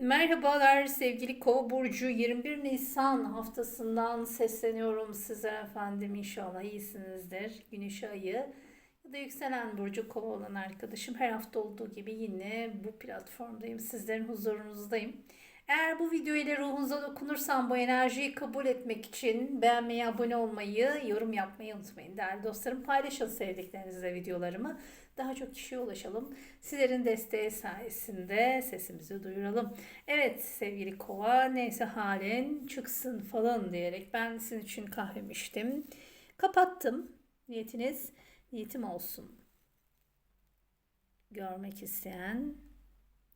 Merhabalar sevgili Kova burcu 21 Nisan haftasından sesleniyorum sizlere efendim inşallah iyisinizdir. Güneş ayı ya da yükselen burcu Kova olan arkadaşım her hafta olduğu gibi yine bu platformdayım sizlerin huzurunuzdayım. Eğer bu video ile ruhunuza dokunursam bu enerjiyi kabul etmek için beğenmeyi, abone olmayı, yorum yapmayı unutmayın. Değerli dostlarım paylaşın sevdiklerinizle videolarımı. Daha çok kişiye ulaşalım. Sizlerin desteği sayesinde sesimizi duyuralım. Evet sevgili kova neyse halen çıksın falan diyerek ben sizin için kahvemi içtim. Kapattım. Niyetiniz niyetim olsun. Görmek isteyen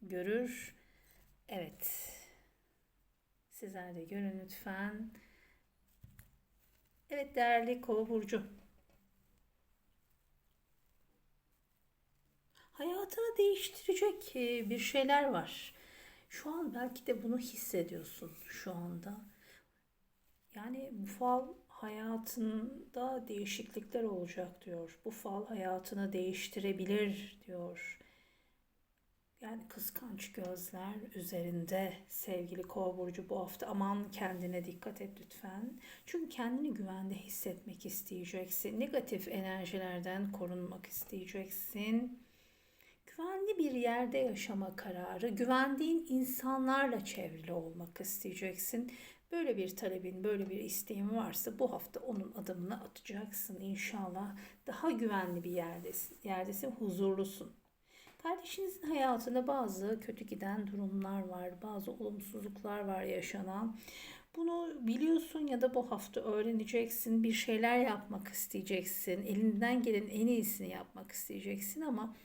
görür. Evet. Sizler de görün lütfen. Evet değerli kova burcu. Hayatını değiştirecek e, bir şeyler var. Şu an belki de bunu hissediyorsun şu anda. Yani bu fal hayatında değişiklikler olacak diyor. Bu fal hayatını değiştirebilir diyor. Yani kıskanç gözler üzerinde sevgili kova burcu bu hafta aman kendine dikkat et lütfen. Çünkü kendini güvende hissetmek isteyeceksin. Negatif enerjilerden korunmak isteyeceksin. Güvenli bir yerde yaşama kararı, güvendiğin insanlarla çevrili olmak isteyeceksin. Böyle bir talebin, böyle bir isteğin varsa bu hafta onun adımını atacaksın inşallah. Daha güvenli bir yerdesin, yerdesin, huzurlusun. Kardeşinizin hayatında bazı kötü giden durumlar var, bazı olumsuzluklar var yaşanan. Bunu biliyorsun ya da bu hafta öğreneceksin, bir şeyler yapmak isteyeceksin, elinden gelen en iyisini yapmak isteyeceksin ama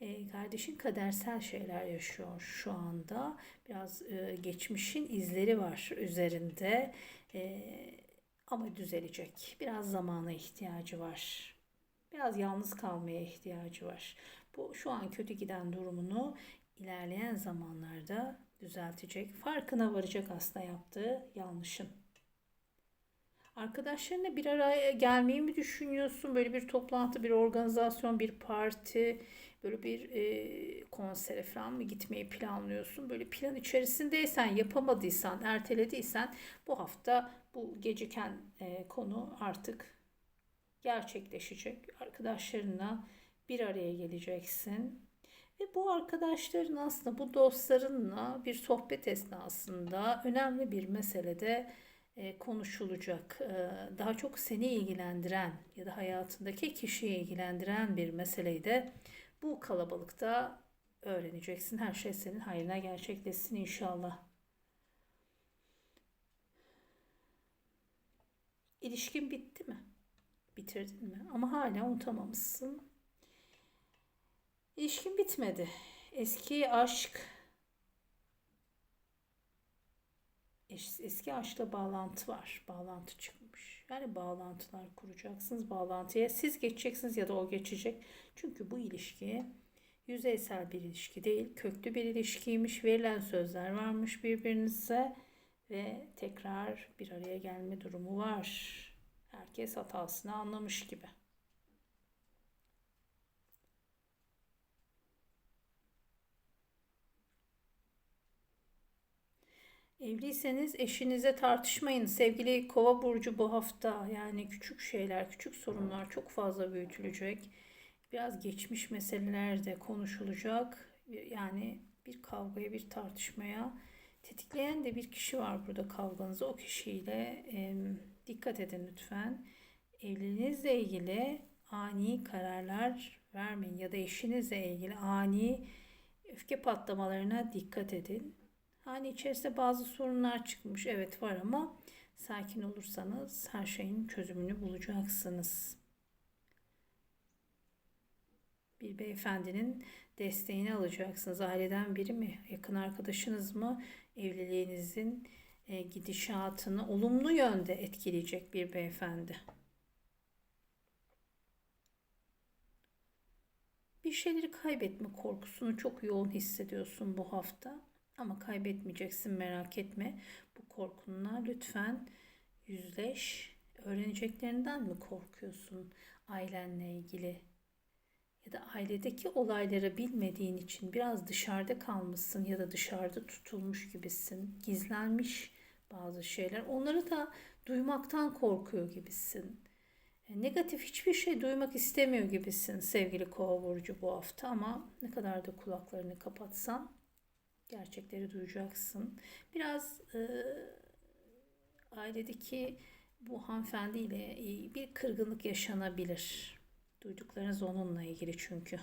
e, kardeşin kadersel şeyler yaşıyor şu anda. Biraz e, geçmişin izleri var üzerinde e, ama düzelecek. Biraz zamana ihtiyacı var. Biraz yalnız kalmaya ihtiyacı var. Bu şu an kötü giden durumunu ilerleyen zamanlarda düzeltecek. Farkına varacak aslında yaptığı yanlışın. Arkadaşlarına bir araya gelmeyi mi düşünüyorsun? Böyle bir toplantı, bir organizasyon, bir parti, böyle bir e, konsere falan mı gitmeyi planlıyorsun? Böyle plan içerisindeysen, yapamadıysan, ertelediysen bu hafta bu geciken e, konu artık gerçekleşecek. Arkadaşlarına bir araya geleceksin. Ve bu arkadaşların aslında bu dostlarınla bir sohbet esnasında önemli bir meselede e, konuşulacak. E, daha çok seni ilgilendiren ya da hayatındaki kişiyi ilgilendiren bir meseleyi de bu kalabalıkta öğreneceksin. Her şey senin hayrına gerçekleşsin inşallah. İlişkin bitti mi? Bitirdin mi? Ama hala unutamamışsın. İlişkin bitmedi. Eski aşk eski aşkla bağlantı var. Bağlantı çıkmış. Yani bağlantılar kuracaksınız. Bağlantıya siz geçeceksiniz ya da o geçecek. Çünkü bu ilişki yüzeysel bir ilişki değil. Köklü bir ilişkiymiş. Verilen sözler varmış birbirinize ve tekrar bir araya gelme durumu var. Herkes hatasını anlamış gibi. Evliyseniz eşinize tartışmayın. Sevgili Kova burcu bu hafta yani küçük şeyler, küçük sorunlar çok fazla büyütülecek. Biraz geçmiş meseleler de konuşulacak. Yani bir kavgaya, bir tartışmaya tetikleyen de bir kişi var burada kavganızı. O kişiyle e, dikkat edin lütfen. Evliliğinizle ilgili ani kararlar vermeyin ya da eşinizle ilgili ani öfke patlamalarına dikkat edin. Hani içerisinde bazı sorunlar çıkmış. Evet var ama sakin olursanız her şeyin çözümünü bulacaksınız. Bir beyefendinin desteğini alacaksınız. Aileden biri mi? Yakın arkadaşınız mı? Evliliğinizin e, gidişatını olumlu yönde etkileyecek bir beyefendi. Bir şeyleri kaybetme korkusunu çok yoğun hissediyorsun bu hafta. Ama kaybetmeyeceksin merak etme. Bu korkunla lütfen yüzleş. Öğreneceklerinden mi korkuyorsun ailenle ilgili? ya da ailedeki olayları bilmediğin için biraz dışarıda kalmışsın ya da dışarıda tutulmuş gibisin. Gizlenmiş bazı şeyler. Onları da duymaktan korkuyor gibisin. E, Negatif hiçbir şey duymak istemiyor gibisin sevgili kova burcu bu hafta ama ne kadar da kulaklarını kapatsan gerçekleri duyacaksın. Biraz e, ailedeki bu hanımefendiyle e, bir kırgınlık yaşanabilir. Duyduklarınız onunla ilgili çünkü.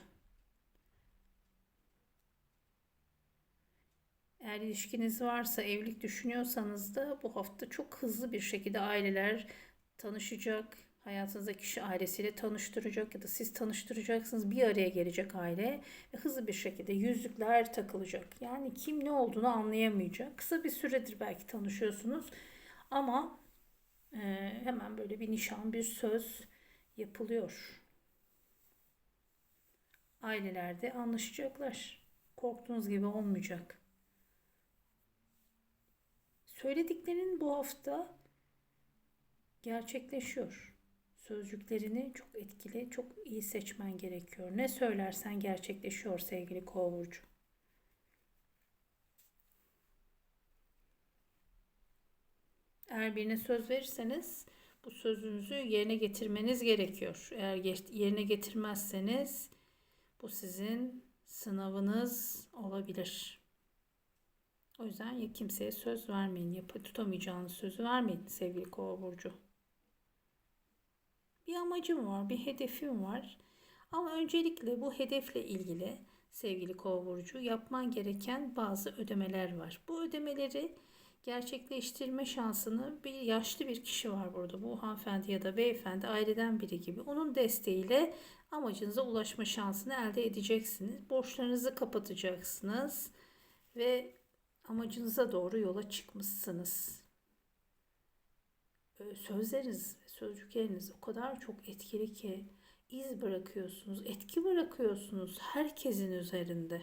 Eğer ilişkiniz varsa, evlilik düşünüyorsanız da bu hafta çok hızlı bir şekilde aileler tanışacak. Hayatınızdaki kişi ailesiyle tanıştıracak ya da siz tanıştıracaksınız. Bir araya gelecek aile ve hızlı bir şekilde yüzükler takılacak. Yani kim ne olduğunu anlayamayacak. Kısa bir süredir belki tanışıyorsunuz ama e, hemen böyle bir nişan, bir söz yapılıyor. Ailelerde anlaşacaklar. Korktuğunuz gibi olmayacak. Söylediklerin bu hafta gerçekleşiyor. Sözcüklerini çok etkili, çok iyi seçmen gerekiyor. Ne söylersen gerçekleşiyor sevgili Kova burcu. Eğer birine söz verirseniz bu sözünüzü yerine getirmeniz gerekiyor. Eğer yerine getirmezseniz bu sizin sınavınız olabilir. O yüzden ya kimseye söz vermeyin, yapı tutamayacağınız sözü vermeyin sevgili Kova burcu. Bir amacım var, bir hedefim var. Ama öncelikle bu hedefle ilgili sevgili Kova burcu yapman gereken bazı ödemeler var. Bu ödemeleri gerçekleştirme şansını bir yaşlı bir kişi var burada. Bu hanımefendi ya da beyefendi aileden biri gibi. Onun desteğiyle amacınıza ulaşma şansını elde edeceksiniz. Borçlarınızı kapatacaksınız ve amacınıza doğru yola çıkmışsınız. Ee, Sözleriniz, sözcükleriniz o kadar çok etkili ki iz bırakıyorsunuz, etki bırakıyorsunuz herkesin üzerinde.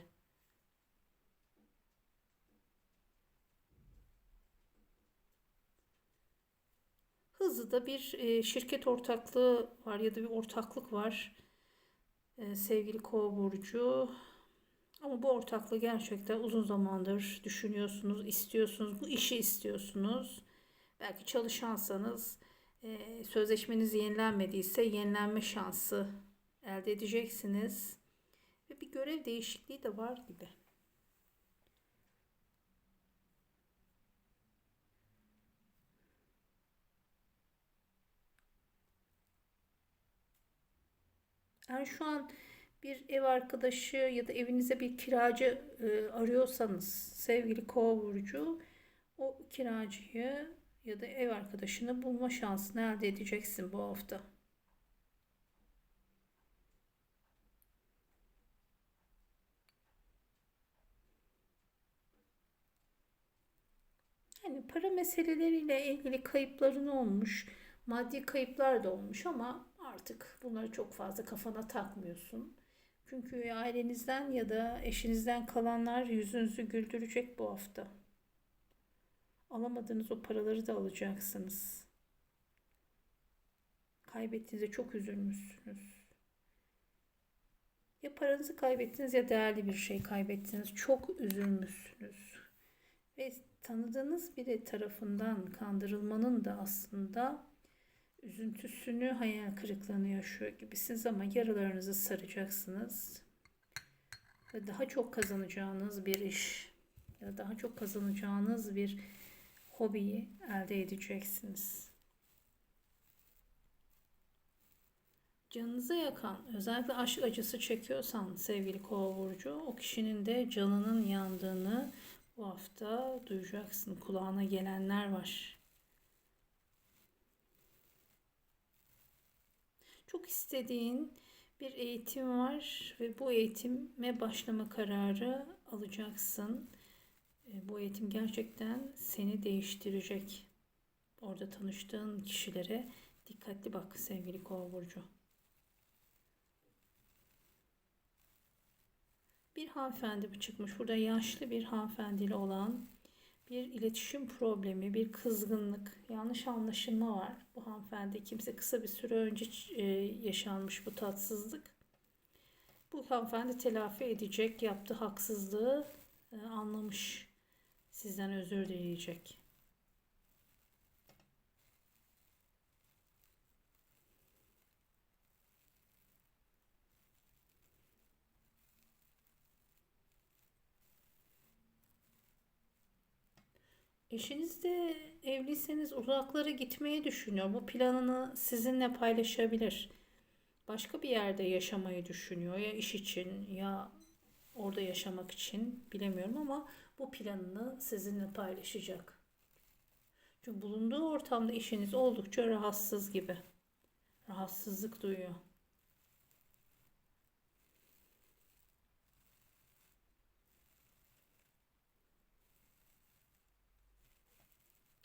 Hızlı da bir e, şirket ortaklığı var ya da bir ortaklık var. E, sevgili Kova burcu. Ama bu ortaklığı gerçekten uzun zamandır düşünüyorsunuz, istiyorsunuz, bu işi istiyorsunuz. Belki çalışansanız e, sözleşmeniz yenilenmediyse yenilenme şansı elde edeceksiniz. Ve bir görev değişikliği de var gibi. Yani şu an bir ev arkadaşı ya da evinize bir kiracı e, arıyorsanız sevgili kova burcu o kiracıyı ya da ev arkadaşını bulma şansını elde edeceksin bu hafta. Yani para meseleleriyle ilgili kayıpların olmuş, maddi kayıplar da olmuş ama artık bunları çok fazla kafana takmıyorsun. Çünkü ailenizden ya da eşinizden kalanlar yüzünüzü güldürecek bu hafta. Alamadığınız o paraları da alacaksınız. Kaybettiğinizde çok üzülmüşsünüz. Ya paranızı kaybettiniz ya değerli bir şey kaybettiniz. Çok üzülmüşsünüz. Ve tanıdığınız biri tarafından kandırılmanın da aslında üzüntüsünü, hayal kırıklığını yaşıyor gibisiniz ama yaralarınızı saracaksınız. Ve daha çok kazanacağınız bir iş ya daha çok kazanacağınız bir hobiyi elde edeceksiniz. Canınıza yakan, özellikle aşk acısı çekiyorsan sevgili kova burcu, o kişinin de canının yandığını bu hafta duyacaksın. Kulağına gelenler var. Çok istediğin bir eğitim var ve bu eğitime başlama kararı alacaksın. E, Bu eğitim gerçekten seni değiştirecek. Orada tanıştığın kişilere dikkatli bak sevgili Kova burcu. Bir hanımefendi çıkmış. Burada yaşlı bir hanımefendiyle olan bir iletişim problemi, bir kızgınlık, yanlış anlaşılma var. Bu hanımefendi kimse kısa bir süre önce e, yaşanmış bu tatsızlık. Bu hanımefendi telafi edecek, yaptığı haksızlığı e, anlamış. Sizden özür dileyecek. Eşiniz de evliyseniz uzaklara gitmeyi düşünüyor. Bu planını sizinle paylaşabilir. Başka bir yerde yaşamayı düşünüyor. Ya iş için ya orada yaşamak için bilemiyorum ama bu planını sizinle paylaşacak. Çünkü bulunduğu ortamda eşiniz oldukça rahatsız gibi. Rahatsızlık duyuyor.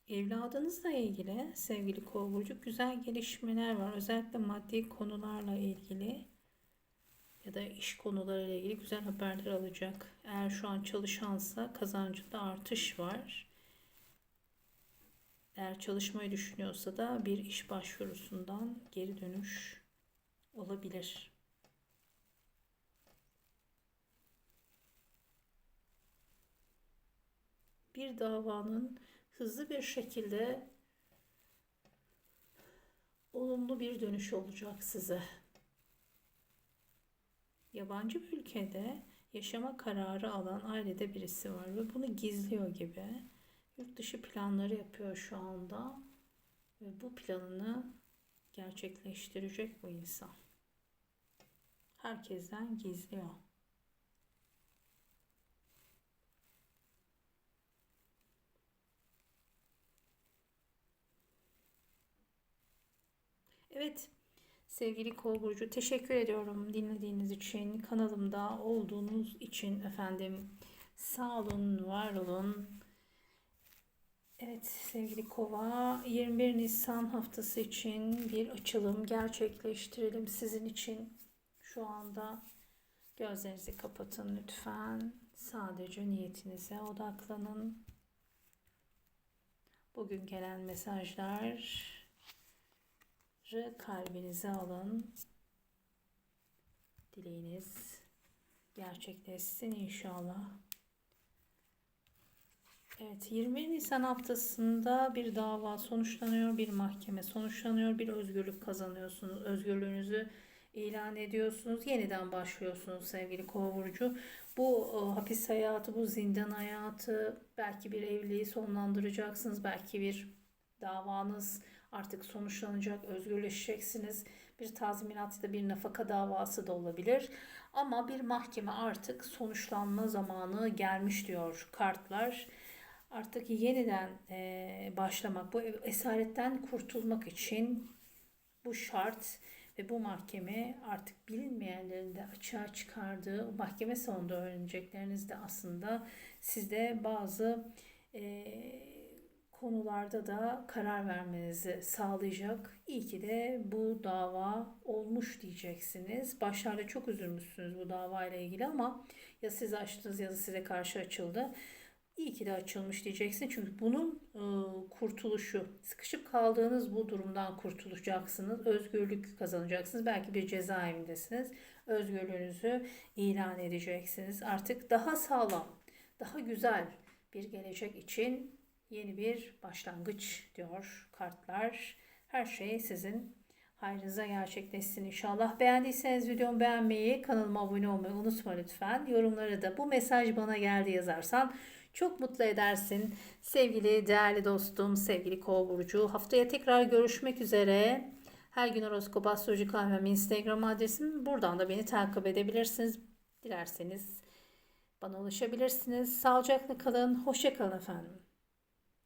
Evladınızla ilgili sevgili Kova burcu güzel gelişmeler var. Özellikle maddi konularla ilgili ya da iş konularıyla ilgili güzel haberler alacak. Eğer şu an çalışansa kazancında artış var. Eğer çalışmayı düşünüyorsa da bir iş başvurusundan geri dönüş olabilir. Bir davanın hızlı bir şekilde olumlu bir dönüş olacak size. Yabancı bir ülkede yaşama kararı alan ailede birisi var ve bunu gizliyor gibi. Yurt dışı planları yapıyor şu anda ve bu planını gerçekleştirecek bu insan. Herkesten gizliyor. Evet sevgili Kova Burcu teşekkür ediyorum dinlediğiniz için kanalımda olduğunuz için efendim sağ olun var olun. Evet sevgili Kova 21 Nisan haftası için bir açılım gerçekleştirelim sizin için şu anda gözlerinizi kapatın lütfen sadece niyetinize odaklanın. Bugün gelen mesajlar kalbinize alın. Dileğiniz gerçekleşsin inşallah. Evet 20 Nisan haftasında bir dava sonuçlanıyor, bir mahkeme sonuçlanıyor, bir özgürlük kazanıyorsunuz. Özgürlüğünüzü ilan ediyorsunuz. Yeniden başlıyorsunuz sevgili kova. Bu e, hapis hayatı, bu zindan hayatı, belki bir evliliği sonlandıracaksınız, belki bir davanız artık sonuçlanacak, özgürleşeceksiniz. Bir tazminat ya da bir nafaka davası da olabilir. Ama bir mahkeme artık sonuçlanma zamanı gelmiş diyor kartlar. Artık yeniden e, başlamak, bu esaretten kurtulmak için bu şart ve bu mahkeme artık bilinmeyenlerin de açığa çıkardığı mahkeme sonunda öğrenecekleriniz de aslında sizde bazı e, konularda da karar vermenizi sağlayacak. İyi ki de bu dava olmuş diyeceksiniz. Başlarda çok üzülmüşsünüz bu dava ile ilgili ama ya siz açtınız ya da size karşı açıldı. İyi ki de açılmış diyeceksin. Çünkü bunun e, kurtuluşu, sıkışıp kaldığınız bu durumdan kurtulacaksınız. Özgürlük kazanacaksınız. Belki bir cezaevindesiniz. Özgürlüğünüzü ilan edeceksiniz. Artık daha sağlam, daha güzel bir gelecek için yeni bir başlangıç diyor kartlar. Her şey sizin hayrınıza gerçekleşsin inşallah. Beğendiyseniz videomu beğenmeyi, kanalıma abone olmayı unutma lütfen. Yorumlara da bu mesaj bana geldi yazarsan çok mutlu edersin. Sevgili değerli dostum, sevgili Kova burcu. Haftaya tekrar görüşmek üzere. Her gün horoskop astroloji kahvem Instagram adresim. Buradan da beni takip edebilirsiniz. Dilerseniz bana ulaşabilirsiniz. Sağlıcakla kalın. Hoşça kalın efendim.